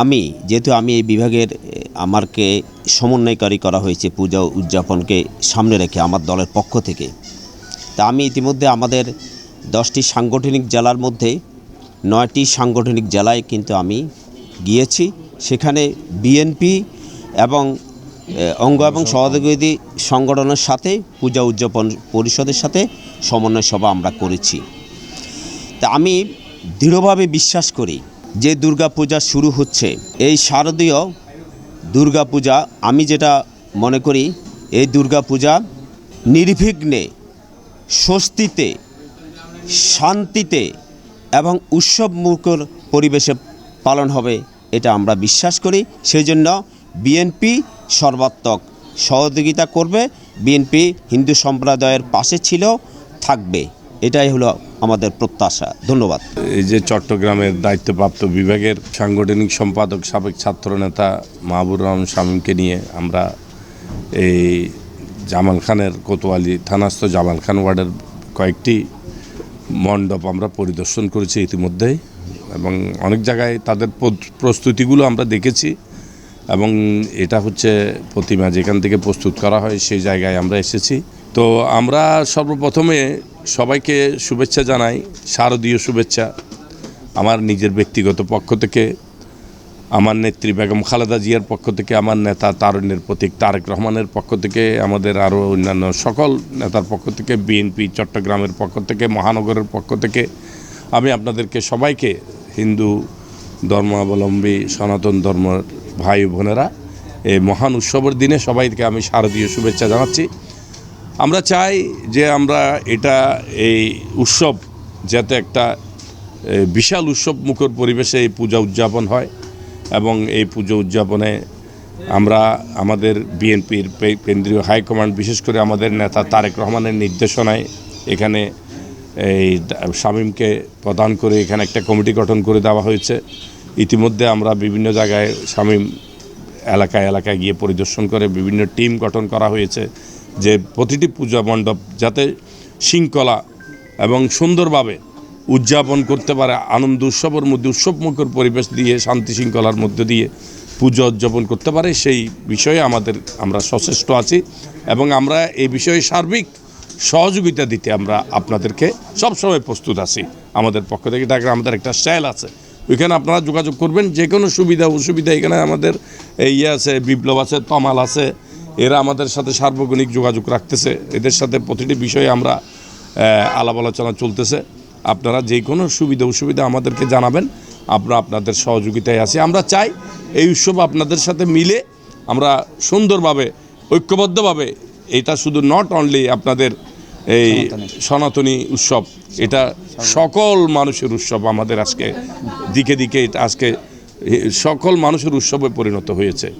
আমি, যেহেতু আমি এই বিভাগের আমারকে সমন্বয়কারী করা হয়েছে পূজা উদযাপনকে সামনে রেখে আমার দলের পক্ষ থেকে। তা আমি ইতিমধ্যে আমাদের দশটি সাংগঠনিক জেলার মধ্যে নয়টি সাংগঠনিক জেলায় কিন্তু আমি গিয়েছি। সেখানে বিএনপি এবং অঙ্গ এবং সহযোগী সংগঠনের সাথে, পূজা উদযাপন পরিষদের সাথে সমন্বয় সভা আমরা করেছি। তা আমি দৃঢ়ভাবে বিশ্বাস করি যে দুর্গাপূজা শুরু হচ্ছে, এই শারদীয় দুর্গাপূজা, আমি যেটা মনে করি, এই দুর্গাপূজা নির্বিঘ্নে, স্বস্তিতে, শান্তিতে এবং উৎসব মুখর পরিবেশে পালন হবে, এটা আমরা বিশ্বাস করি। সেই জন্য বিএনপি সর্বাত্মক সহযোগিতা করবে, বিএনপি হিন্দু সম্প্রদায়ের পাশে ছিল, থাকবে। এটাই হলো আমাদের প্রত্যাশা। ধন্যবাদ। এই যে চট্টগ্রামের দায়িত্বপ্রাপ্ত বিভাগের সাংগঠনিক সম্পাদক, সাবেক ছাত্রনেতা মাহবুর রহমান শামীমকে নিয়ে আমরা এই জামাল খানের কোতোয়ালি থানাস্থ জামাল খান ওয়ার্ডের কয়েকটি মণ্ডপ আমরা পরিদর্শন করেছি ইতিমধ্যেই এবং অনেক জায়গায় তাদের প্রস্তুতিগুলো আমরা দেখেছি এবং এটা হচ্ছে প্রতিমা যেখান থেকে প্রস্তুত করা হয় সেই জায়গায় আমরা এসেছি। তো আমরা সর্বপ্রথমে সবাইকে শুভেচ্ছা জানাই, শারদীয় শুভেচ্ছা আমার নিজের ব্যক্তিগত পক্ষ থেকে, আমার নেত্রী বেগম খালেদা জিয়ার পক্ষ থেকে, আমার নেতা তারুণ্যের প্রতীক তারেক রহমানের পক্ষ থেকে, আমাদের আরও অন্যান্য সকল নেতার পক্ষ থেকে বিএনপি চট্টগ্রামের পক্ষ থেকে, মহানগরের পক্ষ থেকে, আমি আপনাদেরকে সবাইকে হিন্দু ধর্মাবলম্বী, সনাতন ধর্মের ভাই বোনেরা, এই মহান উৎসবের দিনে সবাইকে আমি শারদীয় শুভেচ্ছা জানাচ্ছি। আমরা চাই যে আমরা এটা এই উৎসব যাতে একটা বিশাল উৎসব মুখর পরিবেশে এই পূজা উদযাপন হয় এবং এই পুজো উদযাপনে আমরা আমাদের বিএনপির কেন্দ্রীয় হাইকমান্ড, বিশেষ করে আমাদের নেতা তারেক রহমানের নির্দেশনায় এখানে এই শামীমকে প্রদান করে এখানে একটা কমিটি গঠন করে দেওয়া হয়েছে। ইতিমধ্যে আমরা বিভিন্ন জায়গায় শামীম এলাকায় এলাকায় গিয়ে পরিদর্শন করে বিভিন্ন টিম গঠন করা হয়েছে। যে প্রতিটি পূজা মণ্ডপ যাতে শৃঙ্খলা এবং সুন্দরভাবে উদযাপন করতে পারে, আনন্দ উৎসবের মধ্যে, উৎসবমুখর পরিবেশ দিয়ে, শান্তি শৃঙ্খলার মধ্যে দিয়ে পূজা উদযাপন করতে পারে, সেই বিষয়ে আমাদের, আমরা সচেষ্ট আছি এবং আমরা এই বিষয়ে সার্বিক সহযোগিতা দিতে আমরা আপনাদেরকে সবসময় প্রস্তুত আছি। আমাদের পক্ষ থেকে এটা আমাদের একটা স্টাইল আছে। ওইখানে আপনারা যোগাযোগ করবেন যে কোনো সুবিধা, অসুবিধা এখানে আমাদের এই ইয়ে আছে, বিপ্লব আছে, তমাল আছে এরা আমাদের সাথে সার্বজনিক যোগাযোগ রাখতেছে। এদের সাথে প্রতিটি বিষয়ে আমরা আলাপ আলোচনা চলতেছে। আপনারা যে কোনো সুবিধা অসুবিধা আমাদেরকে জানাবেন। আমরা আপনাদের সহযোগিতায় আছি। আমরা চাই এই উৎসব আপনাদের সাথে মিলে আমরা সুন্দরভাবে ঐক্যবদ্ধভাবে এটা শুধু নট অনলি আপনাদের এই সনাতনী। উৎসব এটা সকল মানুষের উৎসব আমাদের আজকে দিকে দিকে এটা আজকে সকল মানুষের উৎসবে পরিণত হয়েছে।